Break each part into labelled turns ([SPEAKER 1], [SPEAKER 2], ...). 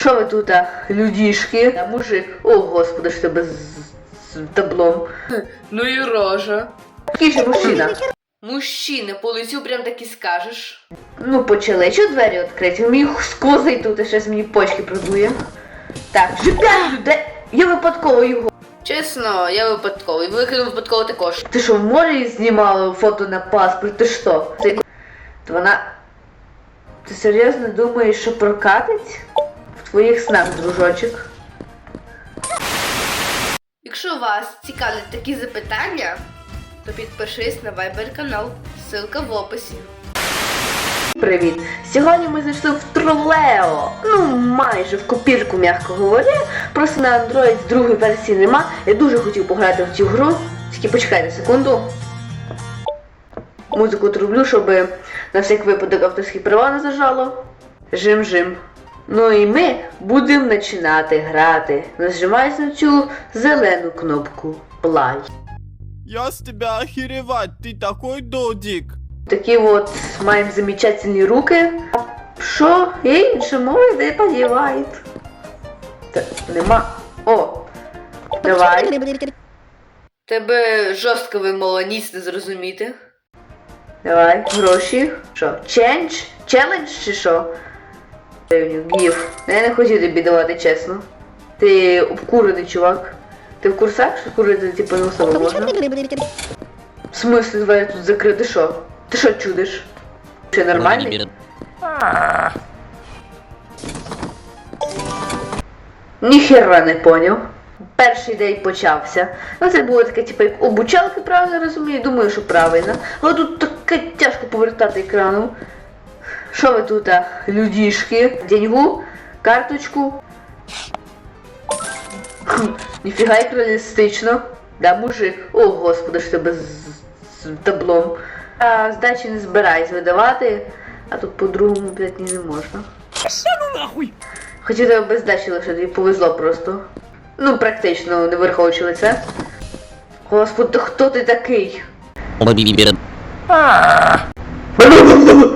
[SPEAKER 1] Що ви тут, а, людішки? А мужик, о господи ж тебе з, з таблом.
[SPEAKER 2] Ну і рожа.
[SPEAKER 1] Який же мужчина?
[SPEAKER 2] Мужчина, по лицю прям так і скажеш.
[SPEAKER 1] Ну, почали. Що двері відкриті? Мій сквозить тут, і щось мені почки продує. Так, п'ять людей. Я випадково його.
[SPEAKER 2] Чесно, я випадковий. Викинув випадково також.
[SPEAKER 1] Ти що, в морі знімала фото на паспорт? Ти що? Ти... То вона. Ти серйозно думаєш, що прокатить? Твоїх снах, дружочок.
[SPEAKER 2] Якщо вас цікавлять такі запитання, то підпишись на Viber канал. Ссылка в описі.
[SPEAKER 1] Привіт! Сьогодні ми зайшли в Тролео. Ну, майже в копірку, м'яко говоря. Просто на Android другої версії нема. Я дуже хотів пограти в цю гру. Тільки почекайте секунду. Музику трублю, щоб на всяк випадок авторські права не зажало. Жим-жим. Ну і ми будемо починати грати. Нажимай на цю зелену кнопку Play.
[SPEAKER 3] Я с тебя охеревать, ты такой додик.
[SPEAKER 1] Такі от маємо замечательні руки. Що? Інше мови не подівають. Та нема. О! Давай,
[SPEAKER 2] Тебе жорстко вимова ніц не зрозуміти.
[SPEAKER 1] давай, гроші. Що? Чендж? Челендж чи що? Гів. Я не хотів тобі давати, чесно. Ти обкурений чувак. Ти в курсах, що курити типу не особо можна? В смислі двері тут закрити що? Ти що чудиш? Ти нормальний? Ніхера не поняв. Перший день почався. Ну це було таке, типу, як обучалки, правильно розумію, думаю, що правильно. Але тут таке тяжко повертати екрану. Що ви тут, а, людішки? Деньгу? Карточку? Хм, ніфіга як реалістично. Да, мужик. О, господи ж тебе з, з таблом. А здачі не збираюсь видавати, а тут по-другому, блядь, ні, не можна. Хотів тебе без здачі лише тобі повезло просто. Ну, практично, не враховуючи лице. Господи, хто ти такий?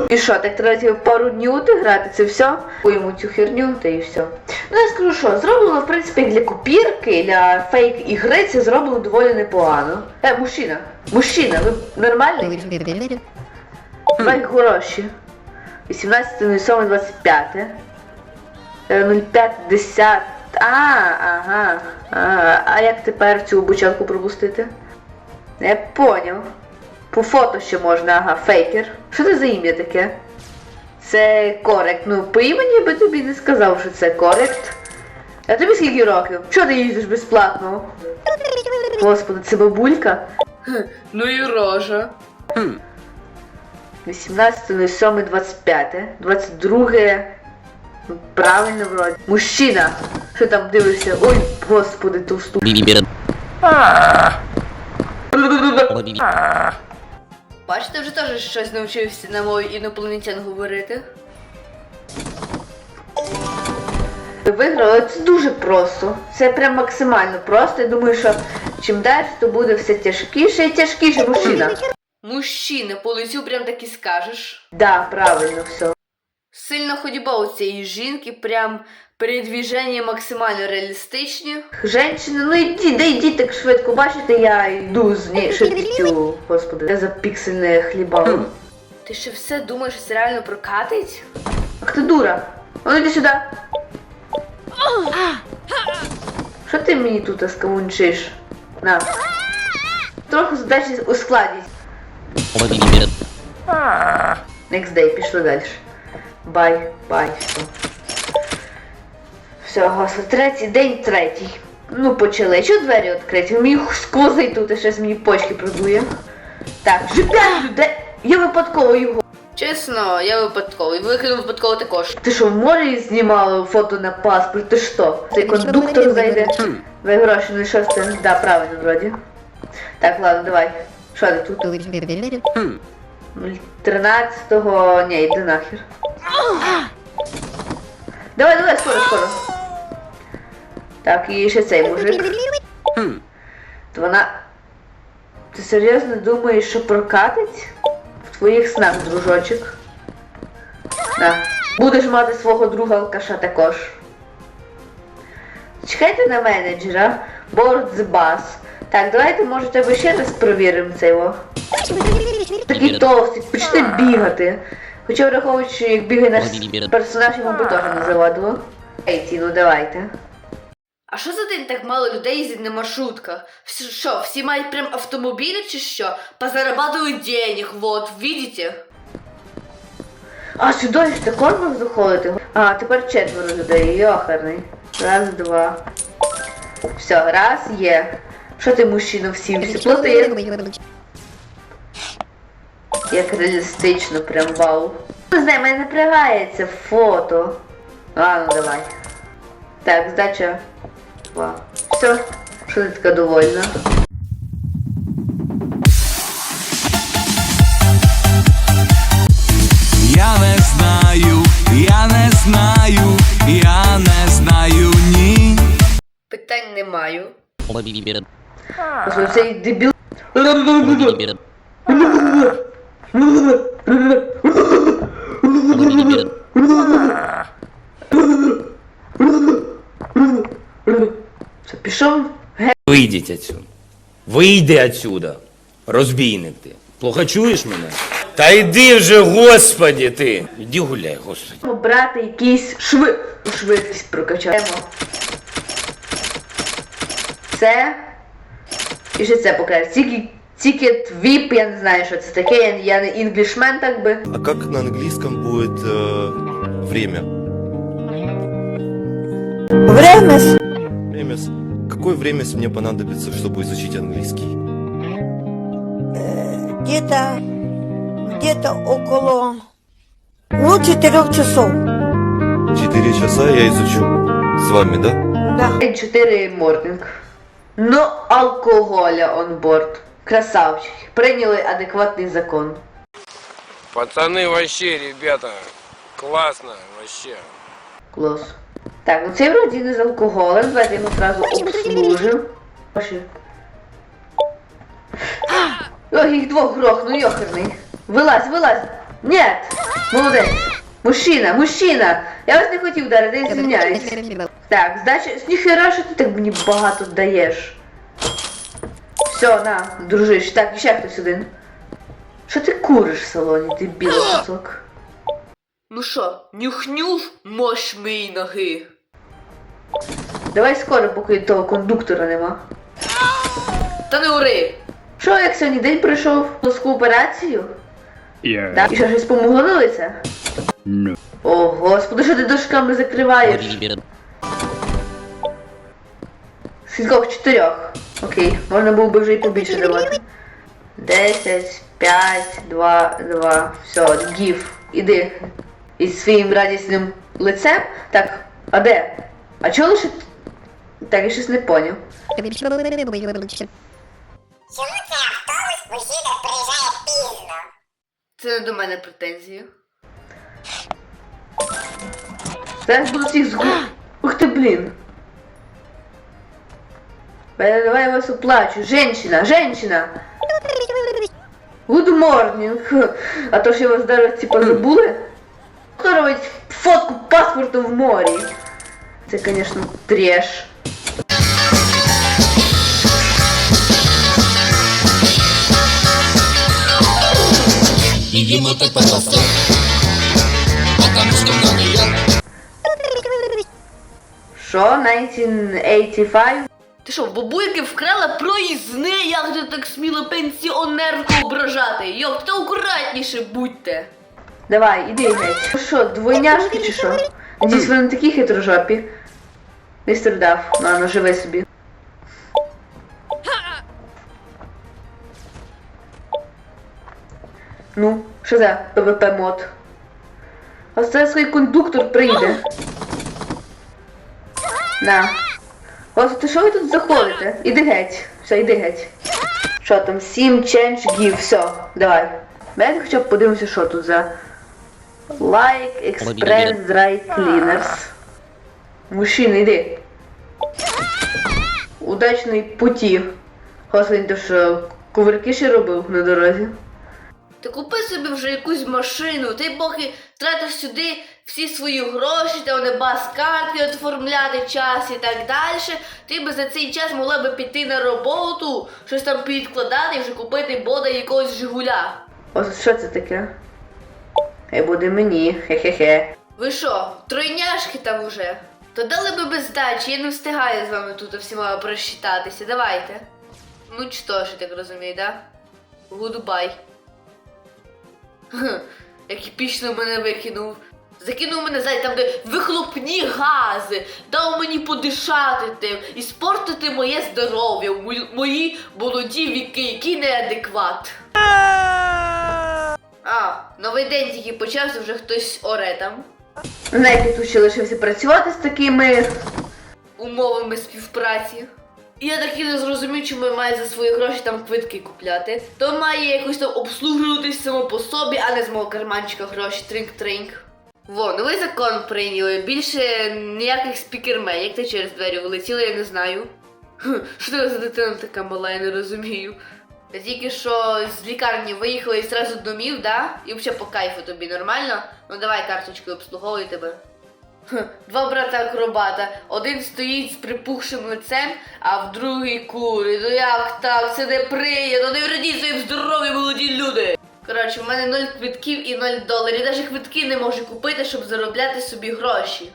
[SPEAKER 1] І що, так треба тебе пару днів грати, це все? Куємо цю херню, та і все. Ну я скажу що, зроблено, в принципі, для копірки, для фейк ігри, це зроблено доволі непогано. Е, мужчина, мужчина, ви нормальний? Давай гроші. 18.07.25. 05.10. А, ага. А, а як тепер цю обучалку пропустити? Я поняв. По фото ще можна, ага, фейкер. Що це за ім'я таке? Це корект. Ну, по імені би тобі не сказав, що це корект. А тобі скільки років? Чого ти їздиш безплатно? Господи, це бабулька?
[SPEAKER 2] Ну і рожа.
[SPEAKER 1] 18.07.25. 22. Ну, правильно вроді. Мужчина! Що там дивишся? Ой, господи, товсту.
[SPEAKER 2] Бачите, вже теж щось навчився на мові інопланетян говорити.
[SPEAKER 1] Виграли, це дуже просто. Це прям максимально просто. Я думаю, що чим далі, то буде все тяжкіше і тяжкіше, мужчина.
[SPEAKER 2] Мужчина, по лицю прям так і скажеш.
[SPEAKER 1] Да, правильно все.
[SPEAKER 2] Сильна ходьба у цієї жінки, прям передвіження максимально реалістичні.
[SPEAKER 1] Женщина, ну йди, да йди так швидко, бачите, я йду з ній швидкістю. Господи, я за піксельне хлібало.
[SPEAKER 2] Ти ще все думаєш, що це реально прокатить?
[SPEAKER 1] Ах ти дура! А Ну йди сюди. Що ти мені тут скавунчиш? На. Трохи задачі ускладніть. Next day, пішли далі. Бай, бай, все. Все, господи, третій день третій. Ну, почали. Що двері відкриті? Мій сквозить тут і щось мені почки продує. Так, вже п'ять людей. Я випадково його.
[SPEAKER 2] Чесно, я випадковий. Викинув випадково також.
[SPEAKER 1] Ти що, в морі знімала фото на паспорт? Ти що? Цей кондуктор зайде. Ви гроші не щось це. Да, правильно, вроді. Так, ладно, давай. Що ти тут? 13-го. Ні, йди нахер. Давай, давай, скоро, скоро. Так, і ще цей мужик. То вона. Ти серйозно думаєш, що прокатить? В твоїх снах, дружочок. На. Будеш мати свого друга алкаша також. Чекайте на менеджера. Bus. Так, давайте, може, тебе ще раз провіримо це його. Такий товстий, почти бігати. Хоча враховуючи, як бігає наш персонаж, йому би теж не завадило. Ей, ті, ну давайте.
[SPEAKER 2] А що за день так мало людей їздить на маршрутках? Всі- Що, всі мають прям автомобілі чи що? Позарабатывают денег, вот, видите?
[SPEAKER 1] А сюди ж також можна заходити. А, тепер четверо людей, йохарний. Раз, два. Все, раз є. Що ти мужчина всім всі плати? Як реалістично, прям вау. Не знаю, мене напрягається фото. А, ну давай. Так, здача. Два. Все, що ти така довольна?
[SPEAKER 4] Я не знаю, я не знаю, я не знаю ні.
[SPEAKER 2] Питань не маю.
[SPEAKER 1] Ось цей дебіл. Все, пішов
[SPEAKER 5] Вийдіть отсюда. Вийди отсюда. Розбійник ти. Плохо чуєш мене? Та йди вже, господі ти. Іди гуляй, господи.
[SPEAKER 1] брати якийсь шви... швидкість прокачаємо. Це. І ще це покажу. Тільки Ticket VIP, я не знаю, що це таке, я, я не інглішмен, так би.
[SPEAKER 6] А как на английском будет э, время?
[SPEAKER 7] Время с-
[SPEAKER 6] Время. с- Какое время с- мне понадобится, чтобы изучить английский?
[SPEAKER 7] где-то где-то около ну четырех часов.
[SPEAKER 6] Четыре часа я изучу. С вами, да?
[SPEAKER 7] Да.
[SPEAKER 1] 4 морнінг. Ну, алкоголя он борт. Красавчик. Прийняли адекватний закон.
[SPEAKER 8] Пацаны вообще, ребята, классно вообще.
[SPEAKER 1] Клас. Так, ну цей вроді не з алкоголем, давайте його одразу обслужимо. Оші. Ой, їх двох грох, ну йохерний. Вилазь, вилазь. Нет. Молодець. Мужчина, мужчина. Я вас не хотів ударити, я звільняюсь. Так, здача. Ніхера, що ти так мені багато даєш. Все, на, дружиш. Так, ще хтось один. Що ти куриш в салоні, ти білий кусок?
[SPEAKER 2] Ну що, нюх-нюх, мощ моєї ноги.
[SPEAKER 1] Давай скоро, поки того кондуктора нема.
[SPEAKER 2] Та не ури!
[SPEAKER 1] Що, як сьогодні день пройшов плоску операцію? Yeah. Так, і що щось помогло на лице? No. О, господи, що ти дошками закриваєш? Скількох чотирьох. Окей, можна було би вже і побільше давати. Десять, п'ять, два, два. Все, гів. Іди. Із своїм радісним лицем. Так, а де? А чого лише. Так, я щось не поняв.
[SPEAKER 9] Чому це автобус мужчина приїжджає пізно?
[SPEAKER 2] Це не до мене претензії.
[SPEAKER 1] Зараз буду всіх згу... Ух ти, блін. Бе- Давай я вас оплачу. Женщина, женщина. Good morning. А то, що вас зараз типа забули? Хто робить фотку паспорту в морі? Це, звісно, треш. Що, 1985?
[SPEAKER 2] Ти що, в бабульки вкрала проїзни, як ти так сміло пенсіонерку ображати? Йо, та акуратніше будьте.
[SPEAKER 1] Давай, іди геть. Ну що, двойняшки чи що? Надіюсь, ви не такі хитрожопі. Містер Дав, ладно, живи собі. Ну, що за ПВП мод? А це свій кондуктор прийде. На. Ось то що ви тут заходите? Іди геть. Все, іди геть. Що там? 7 change give. Все, давай. Давайте хоча б подивимося, що тут за. Like Express Dry Cleaners. Мужчина, йди. Удачної путі. Господи, ти що, кувырки ще робив на дорозі?
[SPEAKER 2] Ти купи собі вже якусь машину, ти поки тратиш сюди
[SPEAKER 1] всі свої гроші, там не бас картки оформляти час і так далі, ти би за цей час могла би піти на роботу, щось там підкладати і вже купити бодай якогось Жигуля.
[SPEAKER 2] Ось що це таке? Хай буде мені, хе-хе-хе.
[SPEAKER 1] Ви що, тройняшки там уже? То дали би без здачі, я не встигаю з вами тут всіма просчитатися. Давайте. Ну що ж, я так розумію, да? Гудбай. Як епічно мене викинув. Закинув мене зай там, де вихлопні гази, дав мені подишати тим і спортити моє здоров'я, мої, мої молоді віки, який неадекват. А, новий день тільки почався, вже хтось оре там.
[SPEAKER 2] Знаєте, тут ще лишився працювати з такими.
[SPEAKER 1] умовами співпраці. І я так і не зрозумів, чому я маю за свої гроші там квитки купляти. То має якось там обслуговуватись само по собі, а не з мого карманчика гроші тринк-тринк. Во, новий закон прийняли. Більше ніяких спікермен, як ти через двері влетіли, я не знаю. Що це за дитина така мала, я не розумію. Я тільки що з лікарні виїхала і зразу домів, да? І взагалі по кайфу тобі нормально? Ну давай карточкою обслуговуй тебе. Два брата акробата. Один стоїть з припухшим лицем, а в другий курить. Ну як так? Це не приємно. Не вредіть своїм здоров'ю, молоді люди. Коротше, в мене 0 квитків і 0 доларів. Навіть квитки не можу купити, щоб заробляти собі гроші.